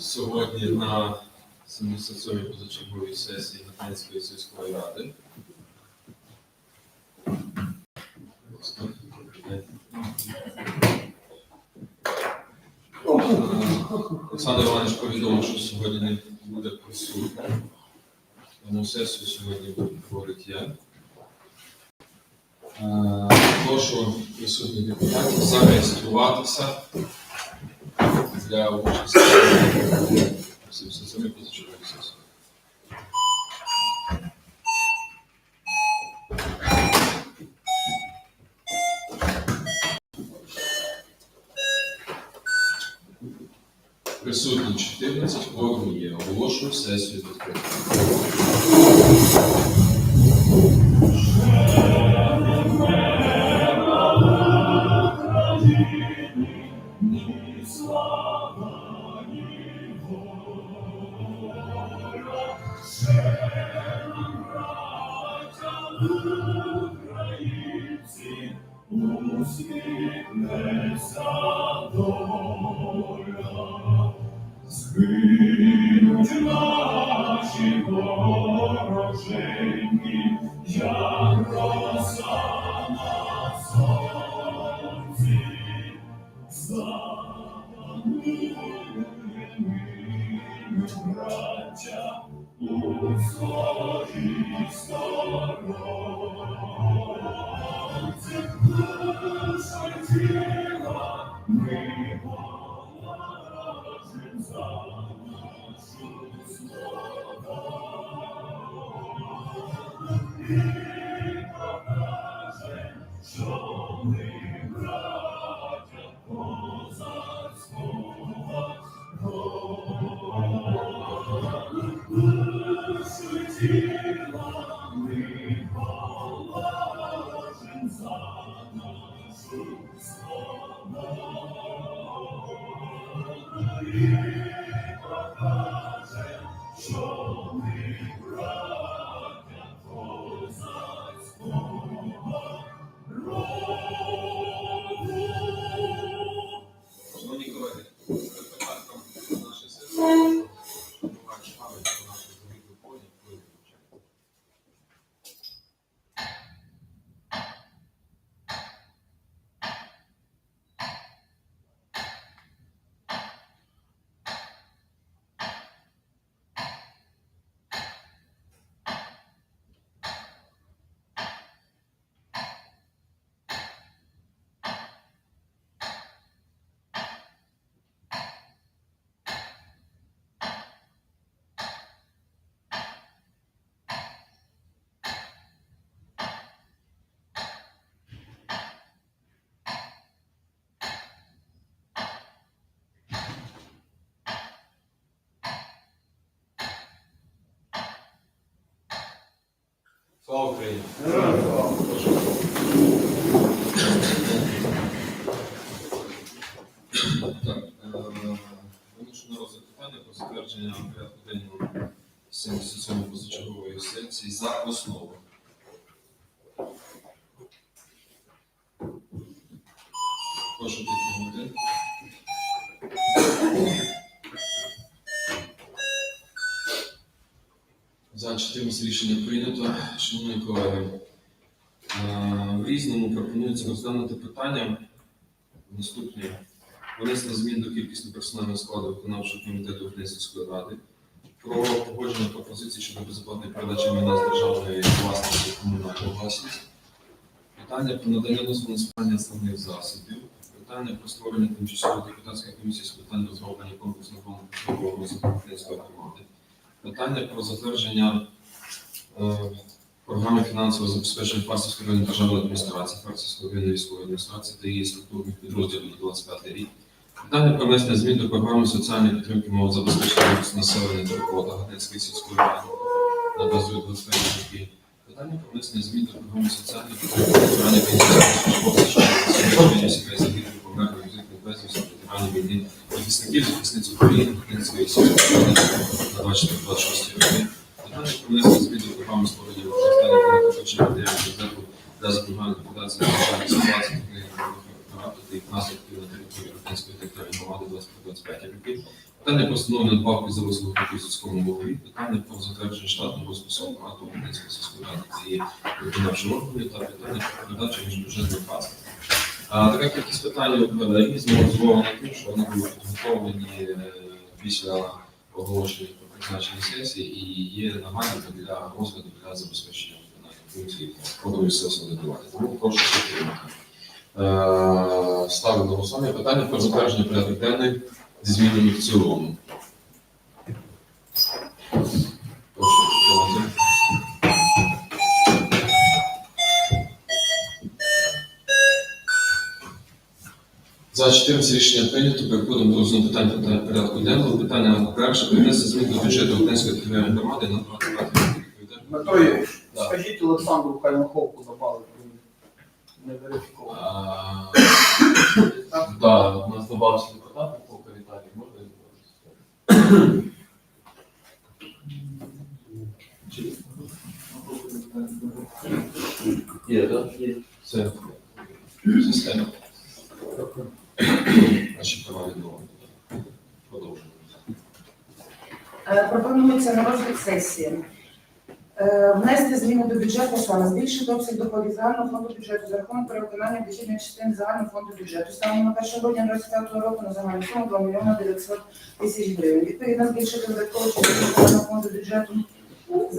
сьогодні на 77-й позачерговій сесії Гатанської сільської ради. Олександр Іванович повідомив, що сьогодні не буде присутній. Тому сесію сьогодні буду говорити я. Е, Прошу присутніх депутатів зареєструватися для участі в 77 позачерговій сесії. Присутні 14, кворум є. Оголошую сесію відкритою. Слава Україні! Е, розгляд питання про затвердження порядку денного 77 позачергової сесії за основу. За-206 Рішення прийнято. Шановні колеги, в різному пропонується розглянути питання. Наступні внесення змін до кількісного персонального складу виконавчого комітету Української ради про погодження пропозиції щодо безплатної передачі майна з державної власності комунальної комунальну власність, питання про надання дозволу на спання основних засобів, питання про створення тимчасової депутатської комісії з питань розроблення конкурсного розвитку української громади, питання про затвердження програми фінансового забезпечення Фарсівської районної державної адміністрації, Фарсівської районної військової адміністрації та її структурних підрозділів на 25 рік. Питання про внесення змін до програми соціальної підтримки мов забезпечення населення та робота Гатинської сільської ради на базу 25 років. Питання про внесення змін до програми соціальної підтримки ветеранів населення сімей загиблих померлих візитних безвісти, ветеранів війни, захисників, захисниць України, Гатинської сільської ради на 24-26 роки. Питання про внесення до програми створення використання накопичення матеріалів резерву для запобігання ліквідації надзвичайних ситуацій та їх наслідків на території Ротинської територіальної громади 25 років. Питання про встановлення надбавки за вислугу у сільському голові, питання про затвердження штатного розпису апарату Волинської сільської ради та виконавчого органу та питання про передачу міжбюджетної паски. А така кількість питань е, різно зумовлена тим, що вони були підготовлені е, після оголошення про призначення сесії і є намагання для розгляду для забезпечення виконання функції місцевого самоврядування. Тому прошу підтримати. Е, Ставлю голосування питання про затвердження порядок денний зі змінами в цілому. За 14 рішення прийнято. Переходимо до розгляду питань порядку денного. Питання перше принесе змін до бюджету Української територіальної громади на 25 рік. Да. скажіть Олександру Каймаховку добавити. Не верифіковано. А, Да, у нас добавився депутат по Віталій, можна Чи- Є, так? Є. Це система. Наші права відновлені. Продовжуємо. Е, Пропонується на розгляд сесії. Е, Внести зміни до бюджету саме збільшити обсяг доходів загального фонду бюджету за рахунок перевиконання дохідної частини загального фонду бюджету. Станом на 1 грудня 2025 року на загальну суму 2 мільйона 900 тисяч гривень. Відповідно, збільшити видаткову частину загального фонду бюджету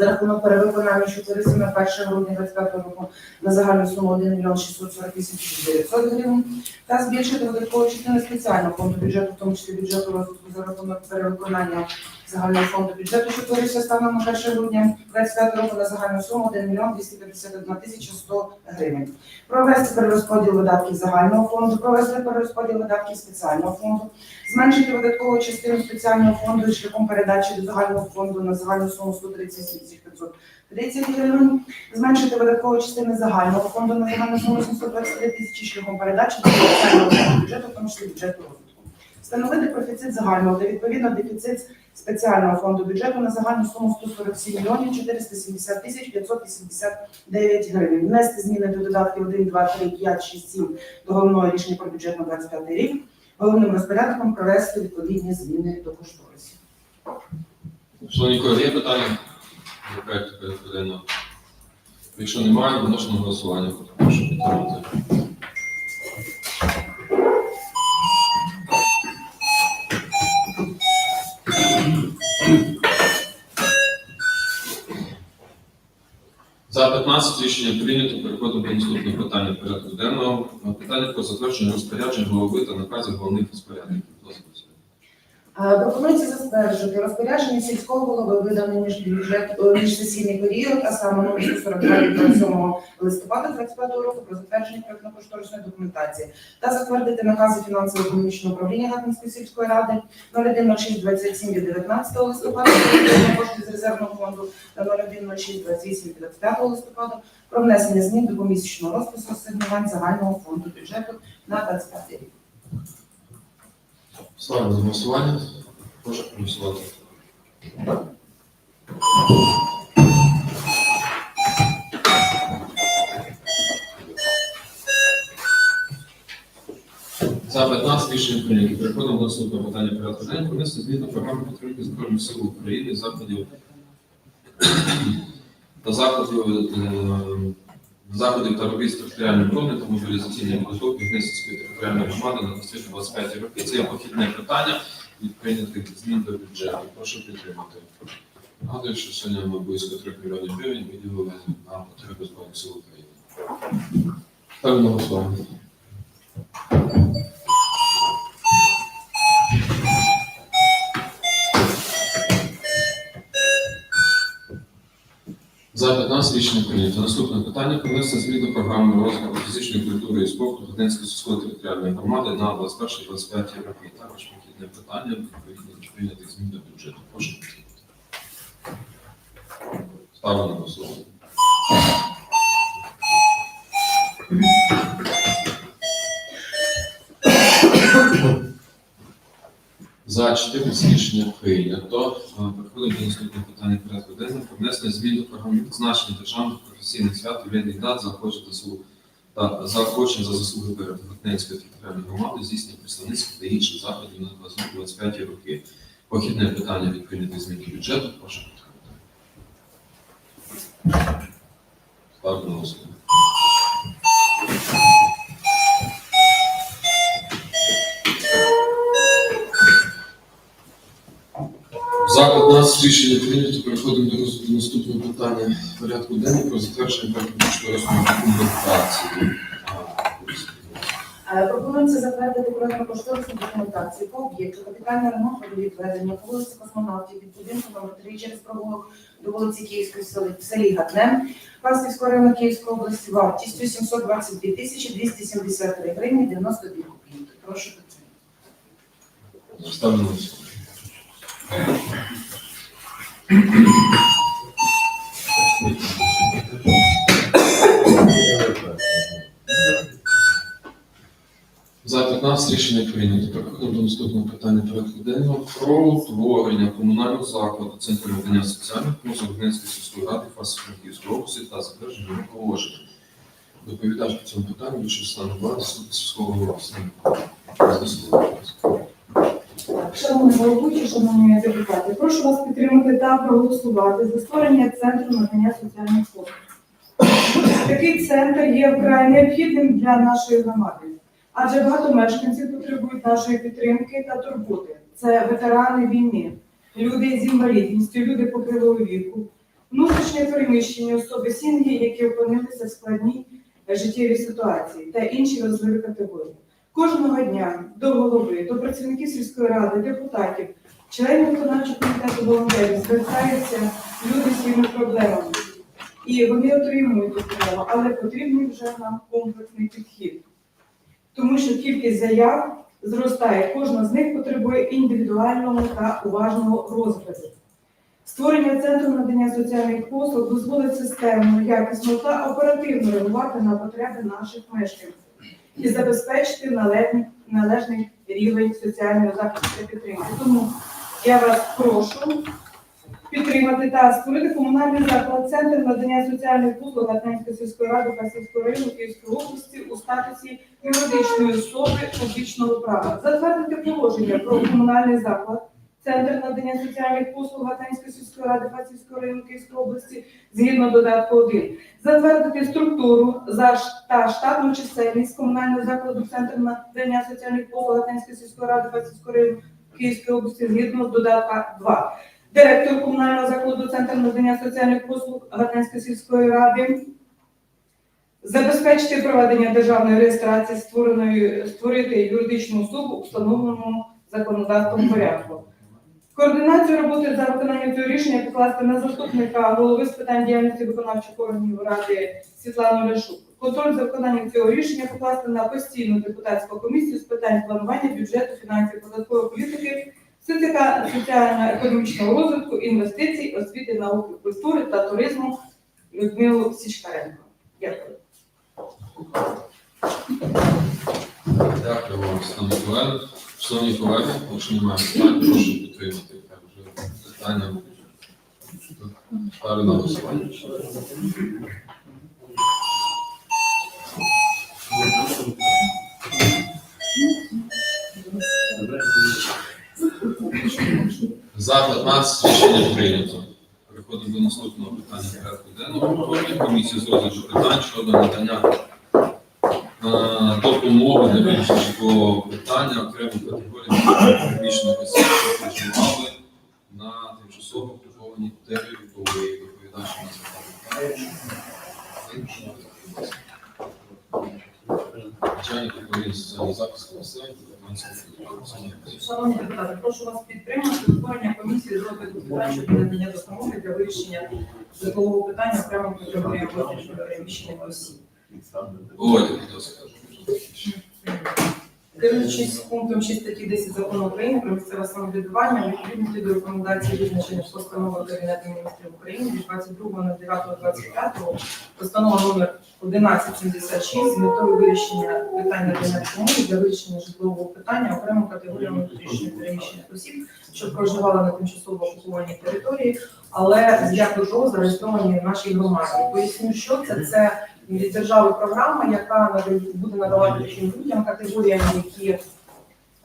за рахунок перевиконання, що твориться на 1 грудня 2025 року на загальну суму 1 мільйон 648 тисяч 900 гривень та збільшити видаткову частину спеціального фонду бюджету, в тому числі бюджету розвитку за рахунок перевиконання загального фонду бюджету, що творився станом на 1 грудня 25 року на загальну суму 1 мільйон 251 тисяча 100 гривень. Провести перерозподіл видатків загального фонду, провести перерозподіл видатків спеціального фонду, зменшити видаткову частину спеціального фонду шляхом передачі до загального фонду на загальну суму 137 тисяч 530 гривень, зменшити видаткову частину загального фонду на загальну суму 723 тисячі шляхом передачі до спеціального бюджету, в тому числі бюджету розвитку. Встановити профіцит загального та відповідно дефіцит спеціального фонду бюджету на загальну суму 147 мільйонів 470 тисяч 589 гривень. Внести зміни до додатків 1, 2, 3, 5, 6, 7 до головного рішення про бюджет на 25 рік. Головним розпорядком провести відповідні зміни до кошторисів. Шановні колеги, є питання до проекту порядку? Якщо немає, виношу на голосування. Прошу підтримати. За 15 рішення прийнято. Переходимо до наступного питання порядку денного. Питання про затвердження розпоряджень голови та наказів головних розпорядників. Будь ласка, Василь. Е, Пропонується затверджувати розпорядження сільського голови видане між е, міжсесійний період, а саме номер 142 від 27 листопада 25 року про затвердження проектно-кошторисної документації та затвердити накази фінансово-економічного управління Гатинської сільської ради 010627 від 19 листопада про коштів з резервного фонду та 010628 від 25 листопада про внесення змін до помісячного розпису асигнувань загального фонду бюджету на 25 рік. Ставлю на голосування. Прошу голосувати. За 15 рішень прийнято. Переходимо до наступного питання порядку денного. Внести зміни програми підтримки Збройних сил України, заходів та заходів, е, заходів та з територіальної оборони та мобілізаційної підготовки Гнесинської територіальної громади на 2025 роки. Це є похідне питання від прийнятих змін до бюджету. Прошу підтримати. Нагадую, що сьогодні ми близько 3 мільйонів гривень виділили на потреби Збройних сил України. Ставлю голосування. За 15 рішення прийнято. Наступне питання про внесення змін до програми розвитку фізичної культури і спорту Донецької сільської територіальної громади на 21-25 роки. Також похідне питання відповідно до прийнятих змін до бюджету. Прошу. Ставлю на голосування. За 14 рішення прийнято. Переходимо до наступного питання порядку денного. Внесення змін до програми призначення державних професійних свят і дат заохочень заслуг та заохочень за заслуги перед Гатненської територіальної громади, здійснення представництва та інших заходів на 25 роки. Похідне питання від прийнятих змін до бюджету. Прошу підтримати. Ставлю на Заклад нас рішення прийнято. Переходимо до розгляду наступного питання порядку денного про затвердження кошторисної документації. Е, Пропонується затвердити проектну кошторисну документацію по об'єкту капітальний ремонт водовідведення по вулиці Космонавтів від будинку номер 3 через провулок до вулиці Київської в селі- в селі Гатне, Пасківського району Київської області вартістю 722 тисячі 273 гривні 92 копійки. Прошу підтримати. Ставлю. За 15 рішення прийнято. Переходимо до наступного питання порядку денного про утворення комунального закладу Центру надання соціальних послуг Гненської сільської ради Франківської області та затвердження його положення. Доповідач по цьому питанню більше стане влади сільського голови. Шановні головуючі, шановні депутати, прошу вас підтримати та проголосувати за створення центру надання соціальних послуг. Такий центр є вкрай необхідним для нашої громади, адже багато мешканців потребують нашої підтримки та турботи. Це ветерани війни, люди з інвалідністю, люди похилого віку, внутрішньо переміщені особи сім'ї, які опинилися в складній життєвій ситуації та інші вразливі категорії. Кожного дня до голови, до працівників сільської ради, депутатів, членів виконавчого комітету волонтерів звертаються люди з своїми проблемами. І вони отримують допомогу, але потрібний вже нам комплексний підхід. Тому що кількість заяв зростає, кожна з них потребує індивідуального та уважного розгляду. Створення центру надання соціальних послуг дозволить системно, якісно та оперативно реагувати на потреби наших мешканців і забезпечити належний, належний рівень соціального захисту та підтримки. Тому я вас прошу підтримати та створити комунальний заклад Центр надання соціальних послуг Гатненської сільської ради та сільської району Київської області у статусі юридичної особи публічного права. Затвердити положення про комунальний заклад. Центр надання соціальних послуг Гатненської сільської ради Фастівського району Київської області згідно додатку 1 затвердити структуру за та штатну чисельність комунального закладу Центр надання соціальних послуг Латинської сільської ради Фастівського району Київської області згідно з додатка 2. Директор комунального закладу Центр надання соціальних послуг Гатинської сільської ради забезпечити проведення державної реєстрації створеної створити юридичну особу у встановленому законодавством порядку. Координацію роботи за виконанням цього рішення покласти на заступника голови з питань діяльності виконавчих органів ради Світлану Ляшук. Контроль за виконанням цього рішення покласти на постійну депутатську комісію з питань планування бюджету, фінансів, податкової політики, соціально- соціально-економічного розвитку, інвестицій, освіти, науки, культури та туризму Людмилу Січкаренко. Дякую. Дякую вам, колеги. Шановні колеги, якщо немає питань, прошу підтримати. Питання. Ставлю на голосування. За 15 рішення прийнято. Переходимо до наступного питання порядку денного. Комісії з розгляду питань щодо надання е, допомоги для вирішення житлового питання окремих категорій приміщених осіб, що на тимчасово окупованій території. Доповідач Михайлович. Начальник управління соціального захисту населення Шановні депутати, прошу вас підтримати утворення комісії з розгляду питань надання допомоги для вирішення житлового питання окремим категоріям переміщених осіб. Володя, будь ласка. Керуючись пунктом 6 статті 10 закону України про місцеве самоврядування, відповідності до рекомендацій визначених постановою Кабінету міністрів України від 22.09.25 постанова номер 1176 з метою вирішення питання надання допомоги для вирішення житлового питання окремим категоріям внутрішньо переміщених осіб, що проживали на тимчасово окупованій території, але з як зареєстровані в нашій громаді. Поясню, що це. Це від держави програма, яка буде надавати таким людям категоріям, які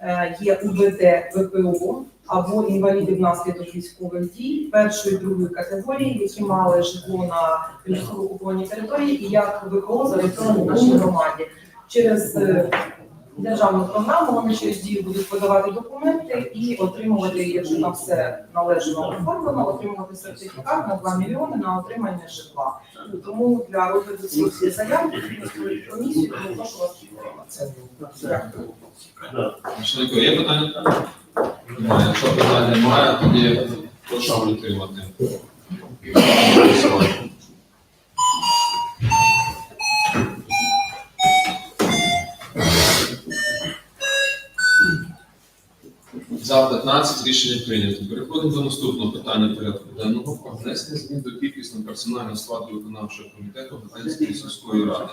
е, є УБД ВПО або інваліди внаслідок військових дій першої другої категорії, які мали житло на тимчасово окупованій території, і як ВПО зареєстровані в нашій громаді. Через е, державну програму вони через дію будуть подавати документи і отримувати, якщо там все належно оформлено, отримувати сертифікат на 2 мільйони на отримання житла. Тому для розгляду цих заяв комісію, прошу вас підтримати. Дякую. Є питання? Якщо питань немає, тоді прошу підтримати. За 15 рішення прийнято. Переходимо до наступного питання порядку денного про внесення змін до кількісного персонального складу виконавчого комітету Гатинської сільської ради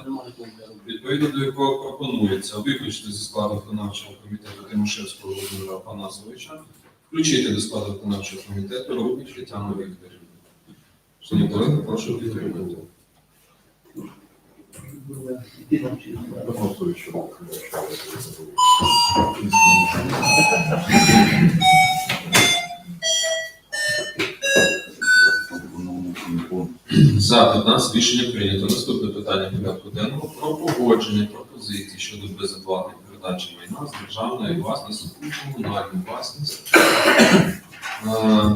відповідно до якого пропонується виключити зі складу виконавчого комітету Тимошевського Володимира Панасовича, включити до складу виконавчого комітету Рудник Тетяну Вікторівну. Шановні колеги, прошу підтримати. За 15 рішення прийнято. Наступне питання порядку денного про погодження пропозицій щодо безоплатної передачі майна з державної власності у комунальну власність. Е,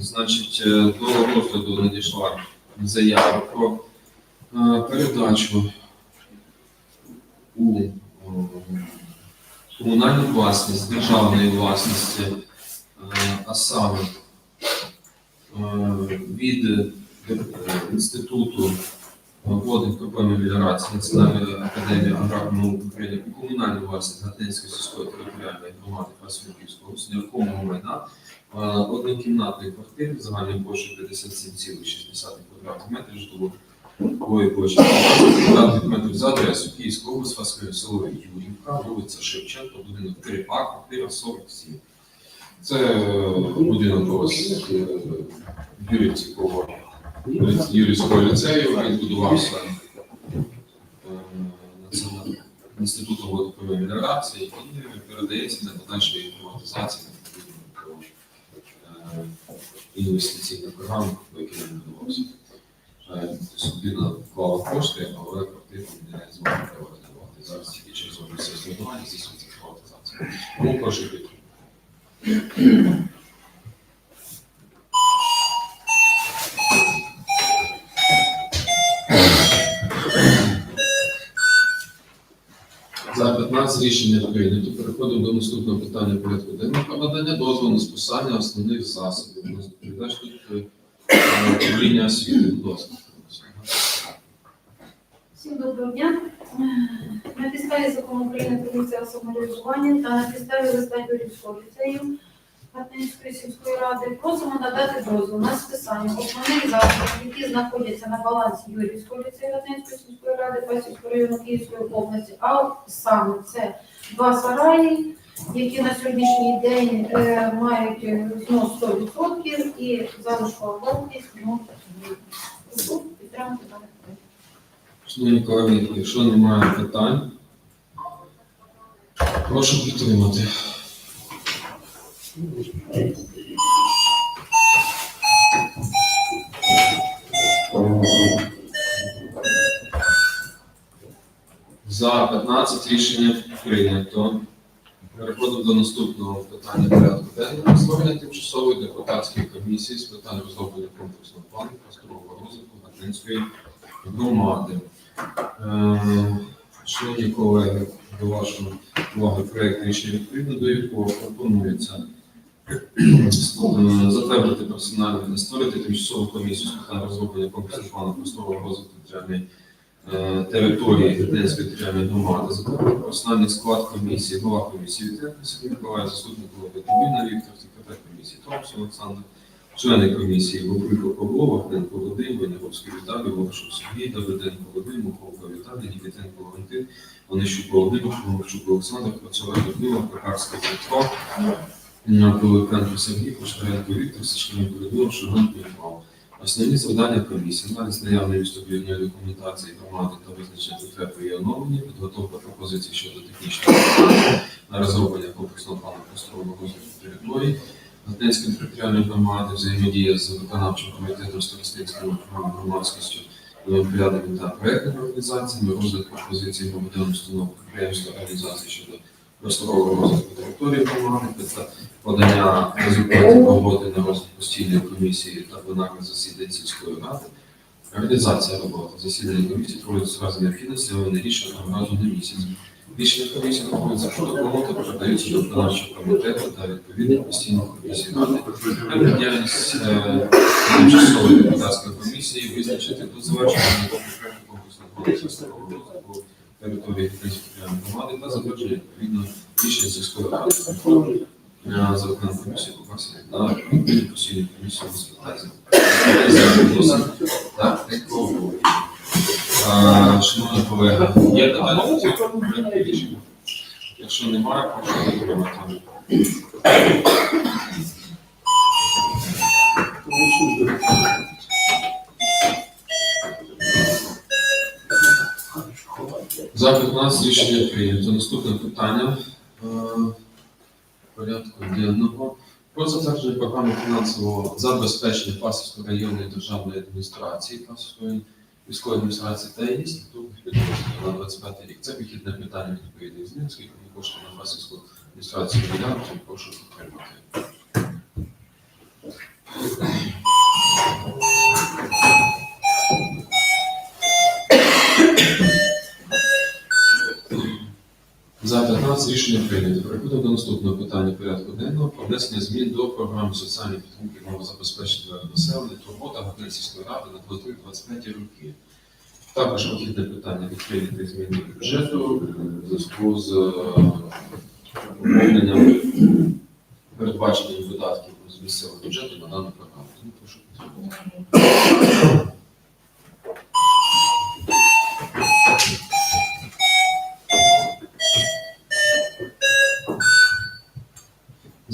Значить, е, до розгляду надійшла заява про передачу у е, комунальну власність державної власності, е, а саме е, від інституту водних проблем меліорації Національної академії аграрних наук України у комунальну власність Гатинської сільської територіальної громади Красилівського області нерухомого майна однокімнатної квартири загальною площею 57,6 квадратних метрів житлової площі 15 квадратних метрів за адресою Київська область, Фаської село Юрівка, вулиця Шевченко, будинок 3А, квартира 47. Це будинок ось е, Юрівського Юрійського ліцею, він будувався е, інститутом водопрової меліорації і передається для подальшої відповідно е, інвестиційних програм, яким він будувався. Е, Людина вклала кошти, але квартиру не змогла приватизувати. Зараз тільки через області розмінування здійснюється приватизація. Тому прошу підтримати. За 15 рішення прийнято. Переходимо до наступного питання порядку денного. Надання дозволу на списання основних засобів. Управління освіти. Будь ласка. Всім доброго дня. На підставі закону України про місцеве самоврядування та на підставі листа Юрівського ліцею Гатинської сільської ради просимо надати дозвіл на списання основних засобів, які знаходяться на балансі Юрівського ліцею Гатинської сільської ради Пасівського району Київської області, а саме це два сараї, які на сьогоднішній день е, мають е, знос 100% і залишкова вартість ну, підтримати дане. Шановні колеги, якщо немає питань, прошу підтримати. За 15 рішення прийнято. Переходимо до наступного питання порядку денного. Створення тимчасової депутатської комісії з питань розроблення комплексного плану просторового розвитку Гатинської громади. Е, Шановні колеги, до вашої уваги проект рішення відповідно до якого пропонується е, затвердити персональне створити тимчасову комісію з питань розроблення комплексного плану просторового розвитку територіальної території Гатинської територіальної громади, затвердити персональний склад комісії, голова комісії Вітенко Сергій Миколаїв, заступник голови Дубіна Віктор, секретар комісії Томс Олександр, члени комісії Гаврило Павло, Вахненко Вадим, Ваніговський Віталій, Ворошов Сергій, Давиденко Вадим, Муховка Віталій, Нікітенко Валентин, Онищук Володимир, Шумовчук Олександр, Працював Людмила, Пекарська Петро, Пилипенко Сергій, Пошаренко Віктор, Сашканенко Людмила, Шуганко Михайло. Основні завдання комісії, аналіз наявної містобудівної документації громади та визначення потреб її оновлення, підготовка пропозицій щодо технічного на розроблення комплексного плану просторового розвитку території, Гатинської територіальної громади, взаємодія з виконавчим комітетом Старостинської громадськістю, порядками та проектними організаціями, розгляд пропозицій громадян установ підприємств організацій щодо просторового розвитку території громади, та подання результатів роботи на розгляд постійної комісії та пленарних засідань сільської ради. Організація роботи. Засідання комісії проводиться разом необхідності, але не рішення разу на місяць. Рішення комісії знаходиться щодо роботи, передаються до виконавчого комітету та відповідних постійних комісій ради. Діяльність е, тимчасової депутатської комісії визначити до завершення розвитку території Української громади та затвердження відповідного рішення сільської ради. За виконанням комісії побачення на відповідні постійні комісії з питань. Так, такого. А, Шановні колеги, є питання рішення? Якщо немає, прошу підтримати. За 15 рішення прийнято. Наступне питання е, порядку денного. Про затвердження програми фінансового забезпечення Пасівської районної державної адміністрації, Пасівської міської адміністрації та її статутних підрозділів на 25 рік. Це вихідне питання відповідних змін, скільки кошти на Пасівську адміністрацію тому прошу підтримати. За 15 рішення прийнято. Переходимо до наступного питання порядку денного про внесення змін до програми соціальної підтримки малозабезпеченого населення турбота Гатинської ради на 23-25 роки. Також вихідне питання відкрити зміни до бюджету в зв'язку з е, поповненням передбаченням видатків з місцевого бюджету на дану програму. Тому прошу підтримати.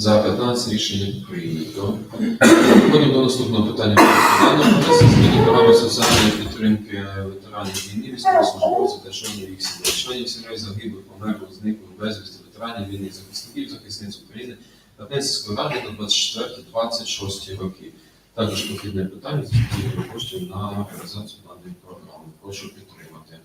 За 15 рішення прийнято. Переходимо до наступного питання. Про зміни програми соціальної підтримки ветеранів війни, військовослужбовців та членів їх сімей, членів сімей загиблих, померлих, зниклих, безвісти, ветеранів війни, захисників, захисниць України та Пенсійської ради на 24-26 роки. Також похідне питання з коштів на реалізацію даної програми. Прошу підтримати.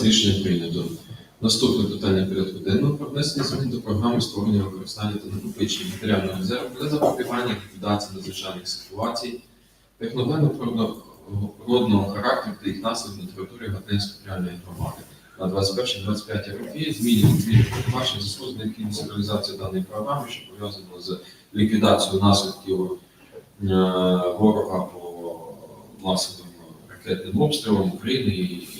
За 15 рішення прийнято. Наступне питання порядку денного про внесення змін до програми створення використання та накопичення матеріального резерву для запобігання ліквідації надзвичайних ситуацій, техногенно-природного характеру та їх наслідків на території Гатинської територіальної громади на 21-25 роки. Зміни зміни передбачені зв'язку з даної програми, що пов'язано з ліквідацією наслідків е, ворога по масовим ракетним обстрілам України і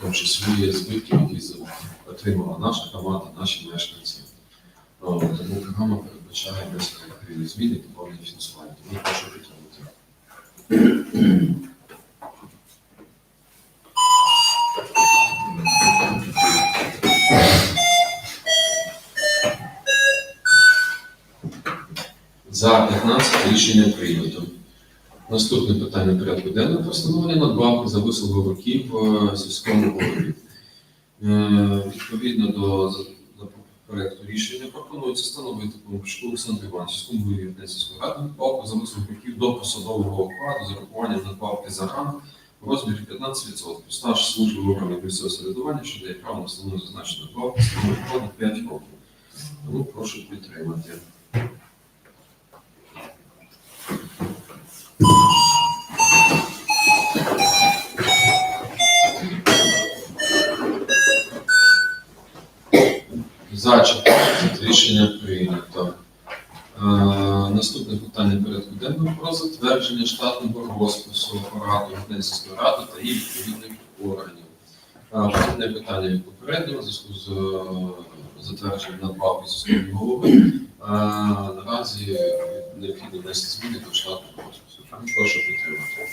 в тому числі збитки, які отримала наша команда, наші мешканці. Тому програма передбачає відповідні зміни та фінансування. Тому прошу підтримати. Наступне питання порядку денного про встановлення надбавки за вислугу років сільському голові. Е, Відповідно до за рішення пропонується встановити Помпушку Олександру Івановичу сільському голові Одесської ради надбавку за вислугу років до посадового окладу з урахуванням надбавки за ранг в розмірі 15%. Стаж служби в органах місцевого самоврядування, що дає право на встановлення зазначеної надбавки, становить понад 5 років. Тому прошу підтримати. За 14 рішення прийнято. Е, наступне питання порядку денного про затвердження штатного розпису апарату Гатинської ради та її відповідних органів. Е, Одне питання від попереднього зв'язку з е, затвердженням надбавки сільської голови. Е, Наразі необхідно внести зміни до штатного розпису. Прошу підтримати.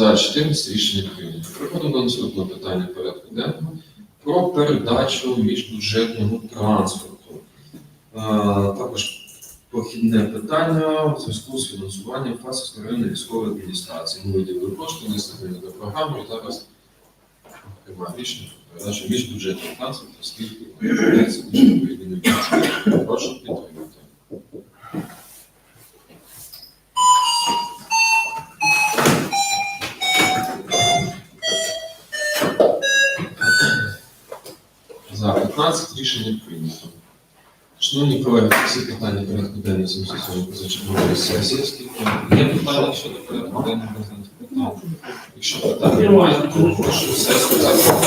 За 14 рішення прийнято. Переходимо до наступного питання порядку денного про передачу міжбюджетного транспорту. Також похідне питання в зв'язку з фінансуванням Фасівської районної військової адміністрації. Ми виділили кошти, внесли до програму і зараз приймає рішення про передачу міжбюджетного транспорту, оскільки відбувається відповідний бюджет. Прошу підтримати. 15 рішення прийнято. Шановні колеги, всі питання порядку денного 77 позачергової сесії, оскільки є питання щодо порядку денного розгляду. Якщо питання немає, то прошу сесію закривати.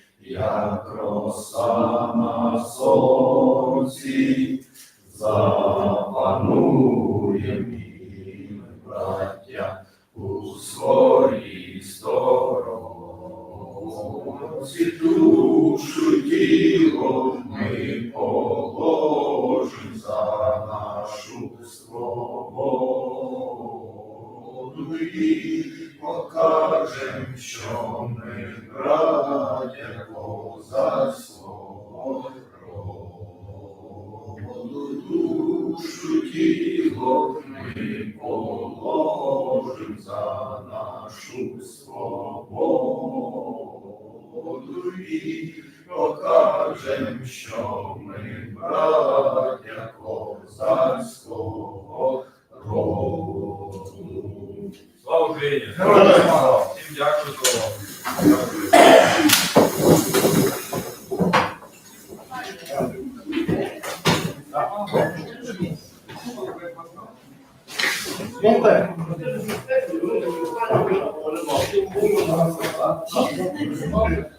як роса на сонці, запанує ми, браття, у своїй сторонці. Душу тіло ми положим за нашу свободу і покажем, що тіло ми положим за нашу свободу і покажем, що ми браття козацького роду. Слава Україні! Всім дякую за увагу. 我们